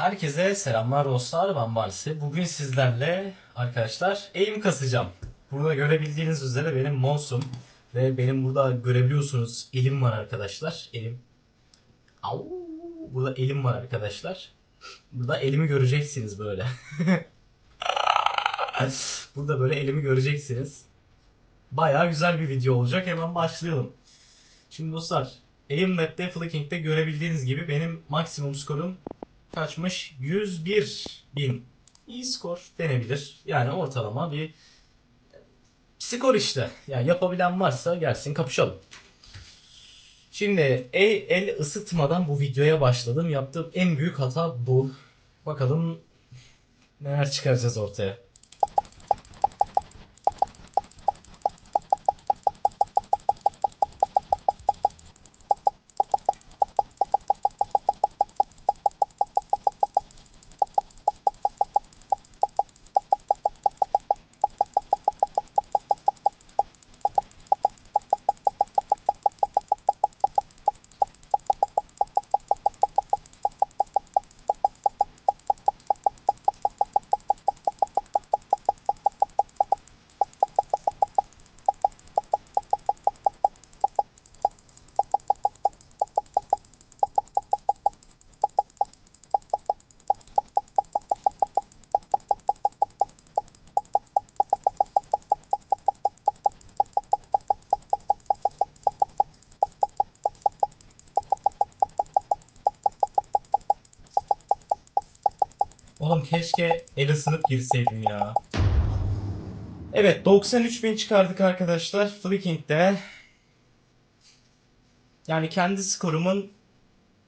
Herkese selamlar dostlar ben Barsi. Bugün sizlerle arkadaşlar aim kasacağım. Burada görebildiğiniz üzere benim mouse'um ve benim burada görebiliyorsunuz elim var arkadaşlar. Elim. Au! Burada elim var arkadaşlar. Burada elimi göreceksiniz böyle. burada böyle elimi göreceksiniz. Bayağı güzel bir video olacak. Hemen başlayalım. Şimdi dostlar Aim Map'te Flicking'de görebildiğiniz gibi benim maksimum skorum kaçmış? 101 bin. İyi skor denebilir. Yani ortalama bir skor işte. Yani yapabilen varsa gelsin kapışalım. Şimdi el, el ısıtmadan bu videoya başladım. Yaptığım en büyük hata bu. Bakalım neler çıkaracağız ortaya. Oğlum keşke el ısınıp girseydim ya. Evet 93 bin çıkardık arkadaşlar Flicking'de. Yani kendi skorumun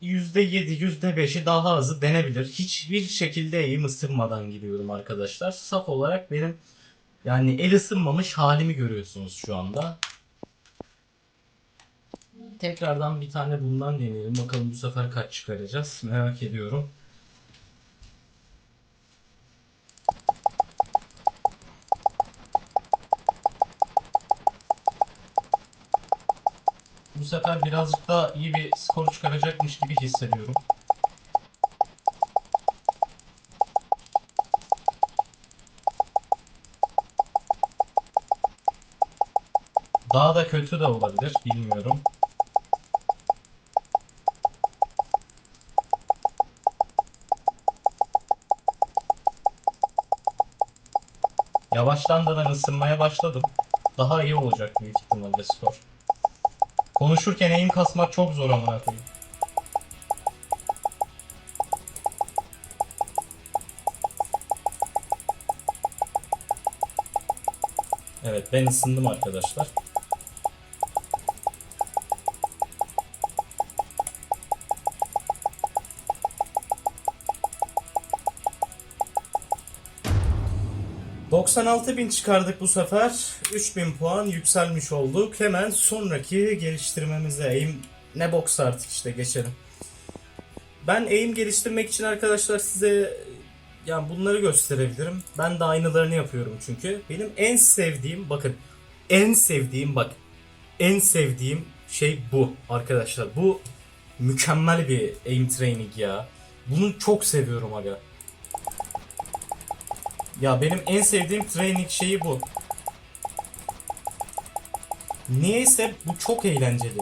%7, %5'i daha azı denebilir. Hiçbir şekilde eğim ısınmadan gidiyorum arkadaşlar. Saf olarak benim yani el ısınmamış halimi görüyorsunuz şu anda. Tekrardan bir tane bundan deneyelim. Bakalım bu sefer kaç çıkaracağız. Merak ediyorum. Bu sefer birazcık daha iyi bir skor çıkaracakmış gibi hissediyorum. Daha da kötü de olabilir, bilmiyorum. Yavaştan da ısınmaya başladım. Daha iyi olacak büyük ihtimalle skor. Konuşurken eğim kasmak çok zor amına koyayım. Evet ben ısındım arkadaşlar. ...96 bin çıkardık bu sefer. 3000 puan yükselmiş olduk. Hemen sonraki geliştirmemize aim ne box artık işte geçelim. Ben aim geliştirmek için arkadaşlar size yani bunları gösterebilirim. Ben de aynılarını yapıyorum çünkü. Benim en sevdiğim bakın en sevdiğim bak en sevdiğim şey bu arkadaşlar. Bu mükemmel bir aim training ya. Bunu çok seviyorum aga. Ya benim en sevdiğim training şeyi bu. Niyeyse bu çok eğlenceli.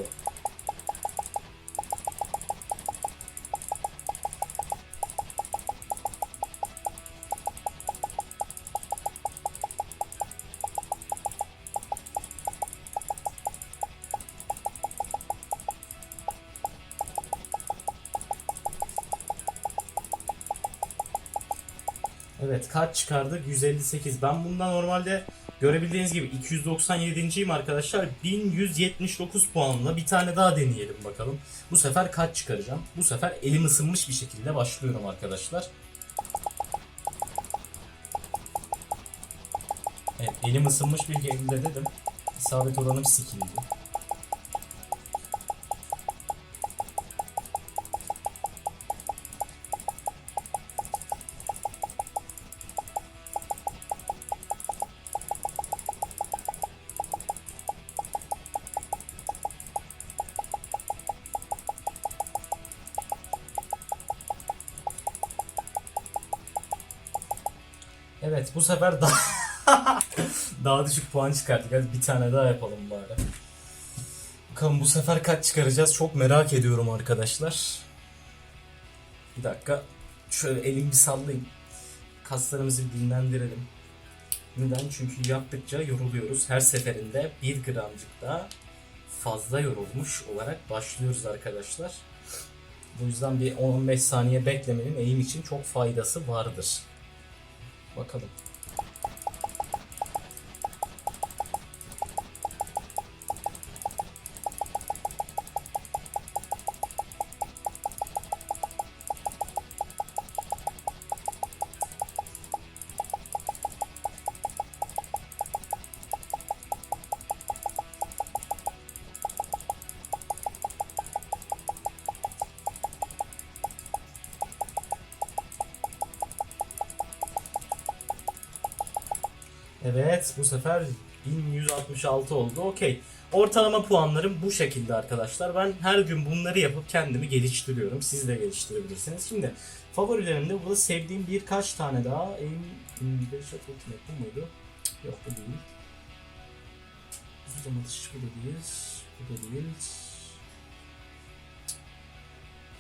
Kaç çıkardık? 158. Ben bundan normalde görebildiğiniz gibi 297.yim arkadaşlar. 1179 puanla bir tane daha deneyelim bakalım. Bu sefer kaç çıkaracağım? Bu sefer elim ısınmış bir şekilde başlıyorum arkadaşlar. Evet elim ısınmış bir şekilde dedim. İsabet oranım sikildi. Sefer daha daha düşük puan çıkarttık. Hadi bir tane daha yapalım bari. Bakalım bu sefer kaç çıkaracağız çok merak ediyorum arkadaşlar. Bir dakika. Şöyle elimi bir sallayayım. Kaslarımızı bir dinlendirelim. Neden? Çünkü yaptıkça yoruluyoruz. Her seferinde bir gramcık daha fazla yorulmuş olarak başlıyoruz arkadaşlar. Bu yüzden bir 10-15 saniye beklemenin eğim için çok faydası vardır. Bakalım. Evet bu sefer 1166 oldu. Okey. Ortalama puanlarım bu şekilde arkadaşlar. Ben her gün bunları yapıp kendimi geliştiriyorum. Siz de geliştirebilirsiniz. Şimdi favorilerimde burada sevdiğim birkaç tane daha. Aim 25 Shot Ultimate bu muydu? Yok bu değil. Hızlıca atış bu da değil. Bu da değil.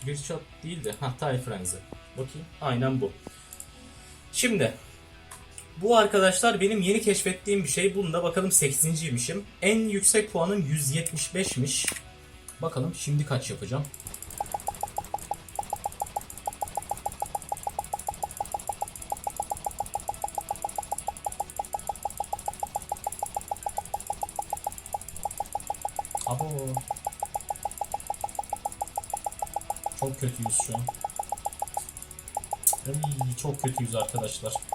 Bir shot değil de ha Tie Frenzy. Bakayım. Aynen bu. Şimdi bu arkadaşlar benim yeni keşfettiğim bir şey. Bunda bakalım 8.ymişim. En yüksek puanım 175'miş. Bakalım şimdi kaç yapacağım. Abo. Çok kötüyüz şu an. Ay, çok kötüyüz arkadaşlar.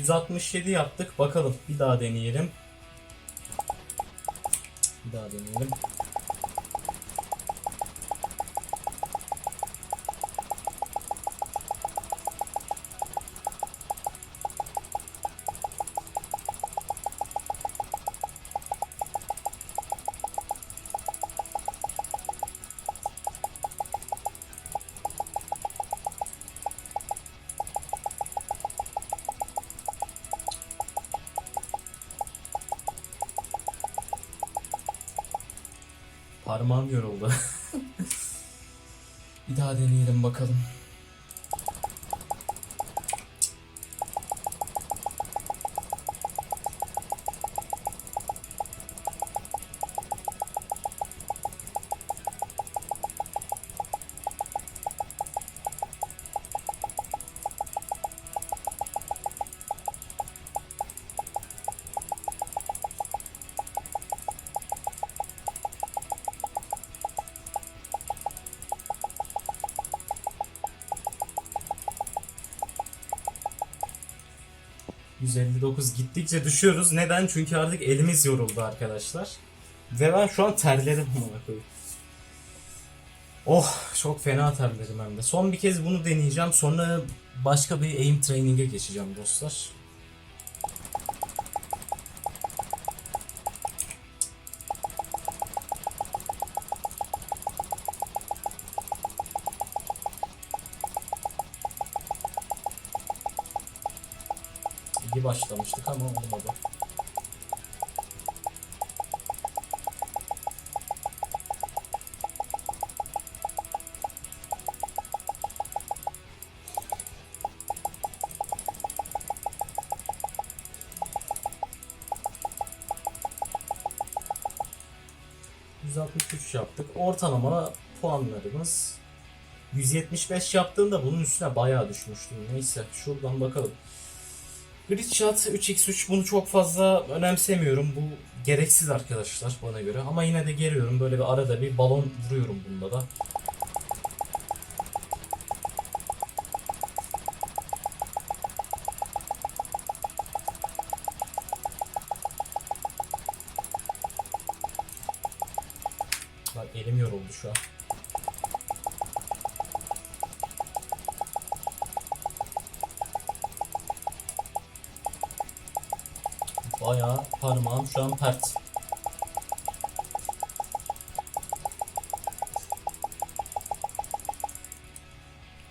...167 yaptık. Bakalım. Bir daha deneyelim. Bir daha deneyelim. Parmağım yoruldu. bir daha deneyelim bakalım. ...159 gittikçe düşüyoruz. Neden? Çünkü artık elimiz yoruldu arkadaşlar. Ve ben şu an terledim amına koyayım. Oh çok fena terledim hem de. Son bir kez bunu deneyeceğim. Sonra başka bir aim training'e geçeceğim dostlar. ...163 yaptık. Ortalama puanlarımız... ...175 yaptığımda bunun üstüne bayağı düşmüştüm. Neyse şuradan bakalım. Grid Shot 3x3 bunu çok fazla önemsemiyorum. Bu gereksiz arkadaşlar bana göre. Ama yine de geliyorum böyle bir arada bir balon vuruyorum bunda da. Lan elim yoruldu şu an. Bayağı parmağım şu an pert.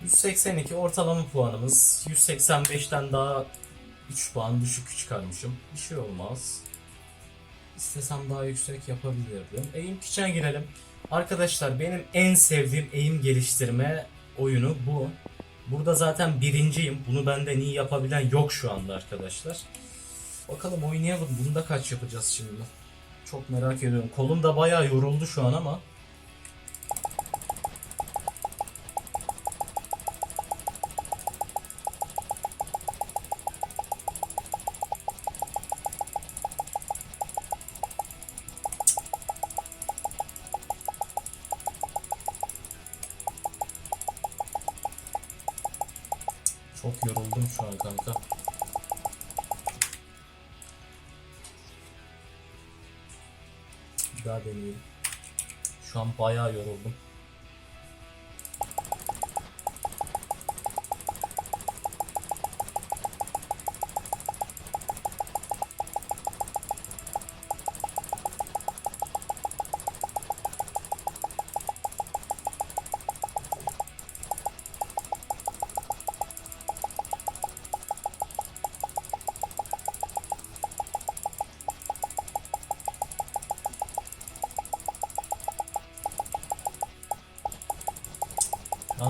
...182 ortalama puanımız. 185'ten daha 3 puan düşük çıkarmışım. Bir şey olmaz. İstesem daha yüksek yapabilirdim. Aim Kitchen'e girelim. Arkadaşlar benim en sevdiğim aim geliştirme oyunu bu. Burada zaten birinciyim. Bunu benden iyi yapabilen yok şu anda arkadaşlar. Bakalım oynayalım. Bunda kaç yapacağız şimdi? Çok merak ediyorum. Kolum da bayağı yoruldu şu an ama.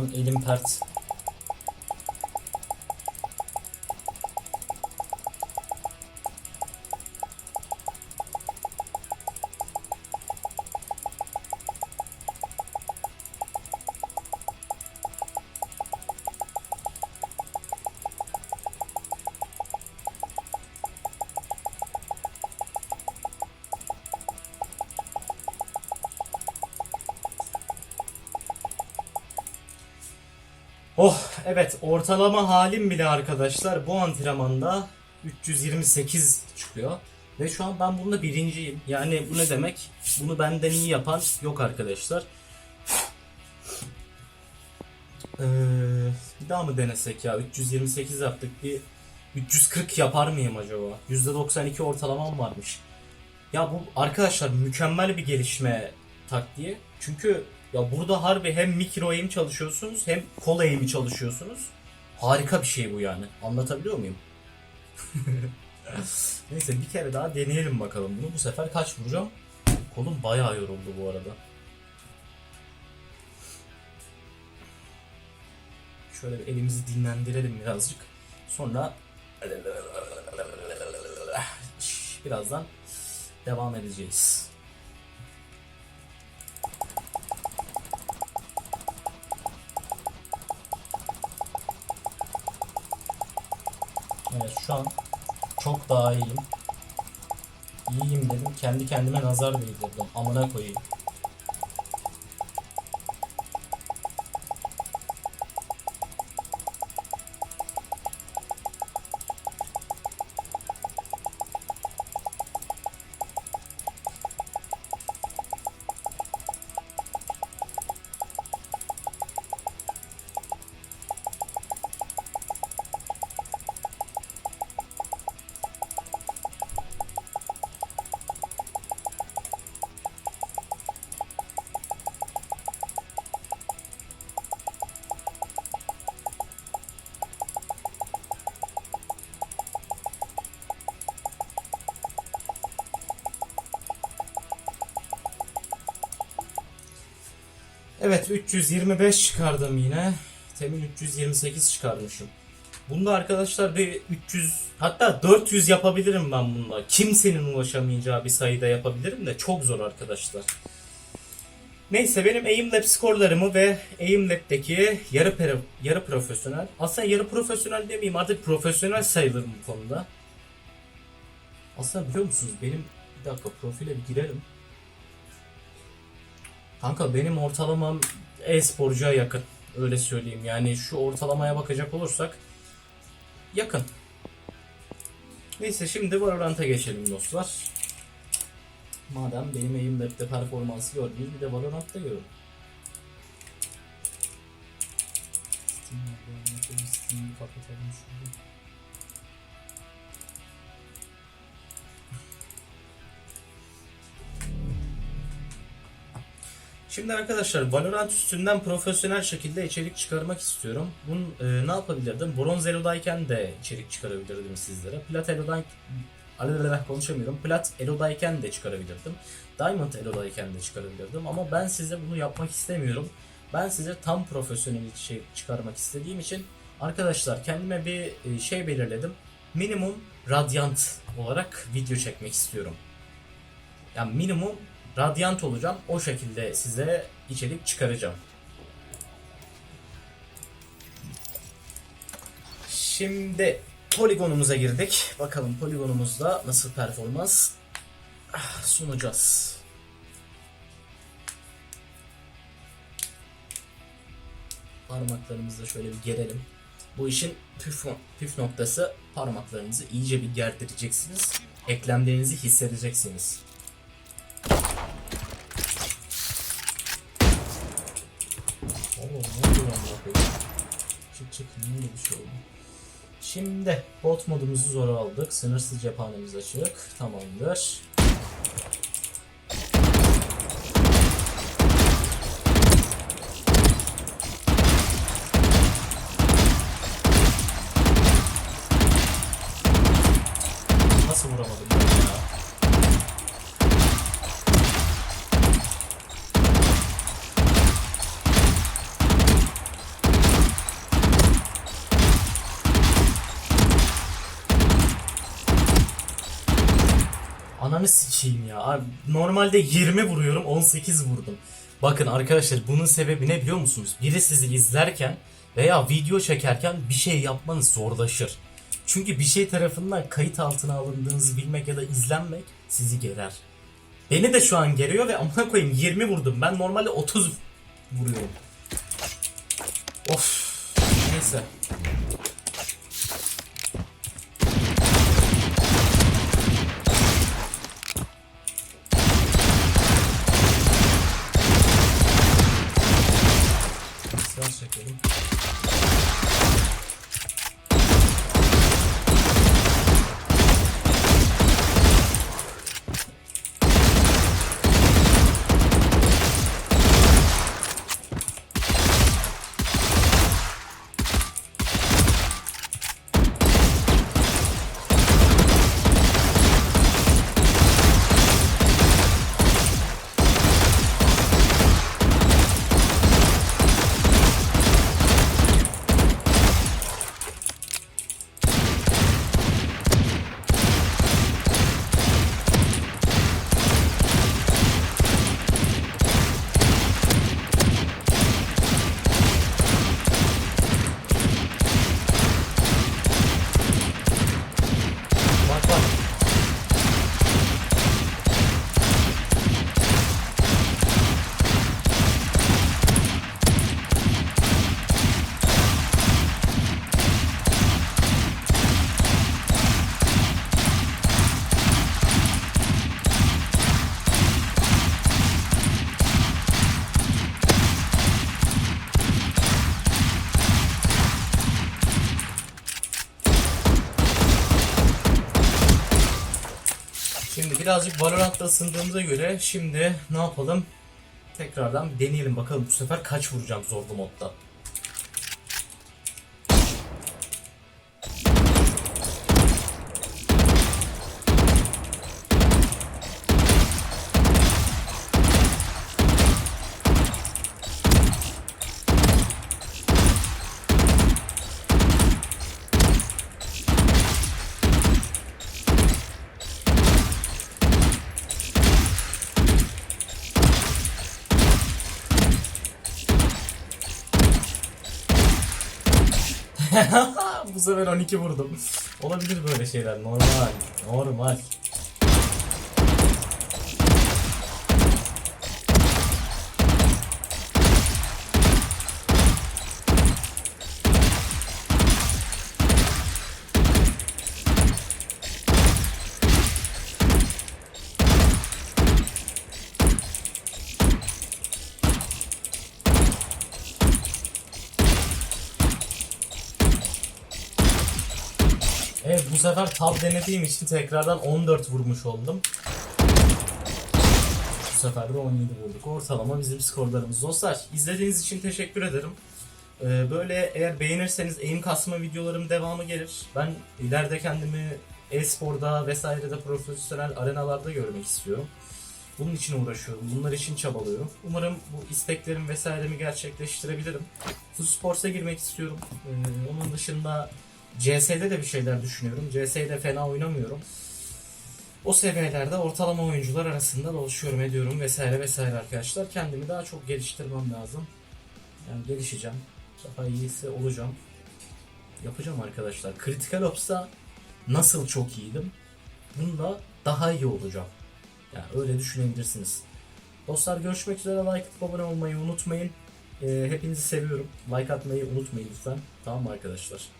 Lan elim pert. Oh evet ortalama halim bile arkadaşlar bu antrenmanda 328 çıkıyor. Ve şu an ben bunda birinciyim. Yani bu ne demek? Bunu benden iyi yapan yok arkadaşlar. Ee, bir daha mı denesek ya? 328 yaptık. Bir 340 yapar mıyım acaba? %92 ortalamam varmış. Ya bu arkadaşlar mükemmel bir gelişme taktiği. Çünkü ya burada harbi hem mikro aim çalışıyorsunuz hem kol aim'i çalışıyorsunuz. Harika bir şey bu yani. Anlatabiliyor muyum? Neyse bir kere daha deneyelim bakalım bunu. Bu sefer kaç vuracağım? Kolum bayağı yoruldu bu arada. Şöyle bir elimizi dinlendirelim birazcık. Sonra birazdan devam edeceğiz. Evet şu an çok daha iyiyim. İyiyim dedim. Kendi kendime nazar değdirdim. Amına koyayım. Evet 325 çıkardım yine. Temin 328 çıkarmışım. Bunda arkadaşlar bir 300 hatta 400 yapabilirim ben bunda. Kimsenin ulaşamayacağı bir sayıda yapabilirim de çok zor arkadaşlar. Neyse benim Aimlab skorlarımı ve Aimlab'deki yarı, yarı profesyonel aslında yarı profesyonel demeyeyim artık profesyonel sayılırım bu konuda. Aslında biliyor musunuz benim bir dakika profile bir girelim. Kanka benim ortalamam e-sporcuya yakın. Öyle söyleyeyim. Yani şu ortalamaya bakacak olursak yakın. Neyse şimdi Valorant'a geçelim dostlar. Madem benim Aim Lab'de performansı gördünüz bir de Valorant'ta görün. Steam'i kapatalım şurada. Şimdi arkadaşlar Valorant üstünden profesyonel şekilde içerik çıkarmak istiyorum. Bunun e, ne yapabilirdim? Bronz Elo'dayken de içerik çıkarabilirdim sizlere. Plat Elo'dan Alelele konuşamıyorum. Plat Elo'dayken de çıkarabilirdim. Diamond Elo'dayken de çıkarabilirdim. Ama ben size bunu yapmak istemiyorum. Ben size tam profesyonel şey çıkarmak istediğim için arkadaşlar kendime bir e, şey belirledim. Minimum Radiant olarak video çekmek istiyorum. Yani minimum Radiant olacağım. O şekilde size içerik çıkaracağım. Şimdi poligonumuza girdik. Bakalım poligonumuzda nasıl performans sunacağız. Parmaklarımızı da şöyle bir gerelim. Bu işin püf, püf noktası parmaklarınızı iyice bir gerdireceksiniz. Eklemlerinizi hissedeceksiniz. Çık çık öyle bir şey oldu? Şimdi bot modumuzu zor aldık. Sınırsız cephanemiz açık. Tamamdır. Nasıl vuramadım ben ya? Ananı sikeyim ya. Abi, Normalde 20 vuruyorum 18 vurdum. Bakın arkadaşlar bunun sebebi ne biliyor musunuz? Biri sizi izlerken veya video çekerken bir şey yapmanız zorlaşır. Çünkü bir şey tarafından kayıt altına alındığınızı bilmek ya da izlenmek sizi gerer. Beni de şu an geriyor ve amına koyayım 20 vurdum. Ben normalde 30 vuruyorum. Of. Neyse. Birazcık Valorant'ta ısındığımıza göre şimdi ne yapalım? Tekrardan deneyelim bakalım bu sefer kaç vuracağım zorlu modda. Bu sefer 12 vurdum. Olabilir böyle şeyler normal. Normal. Sefer tab denediğim için tekrardan 14 vurmuş oldum. sefer de 17 vurduk. Ortalama bizim skorlarımız. Dostlar izlediğiniz için teşekkür ederim. Ee, Böyle eğer beğenirseniz aim kasma videolarım devamı gelir. Ben ileride kendimi e-sporda vesairede profesyonel arenalarda görmek istiyorum. Bunun için uğraşıyorum. Bunlar için çabalıyorum. Umarım bu isteklerim vesairemi gerçekleştirebilirim. Full Sports'a girmek istiyorum. Ee, onun dışında CS'de de bir şeyler düşünüyorum. CS'de fena oynamıyorum. O seviyelerde ortalama oyuncular arasında dolaşıyorum ediyorum vesaire vesaire arkadaşlar. Kendimi daha çok geliştirmem lazım. Yani gelişeceğim. Daha iyisi olacağım. Yapacağım arkadaşlar. Critical Ops'ta nasıl çok iyiydim? Bunda daha iyi olacağım. Yani öyle düşünebilirsiniz. Dostlar görüşmek üzere. Like atıp abone olmayı unutmayın. Ee, hepinizi seviyorum. Like atmayı unutmayın lütfen. Tamam mı arkadaşlar?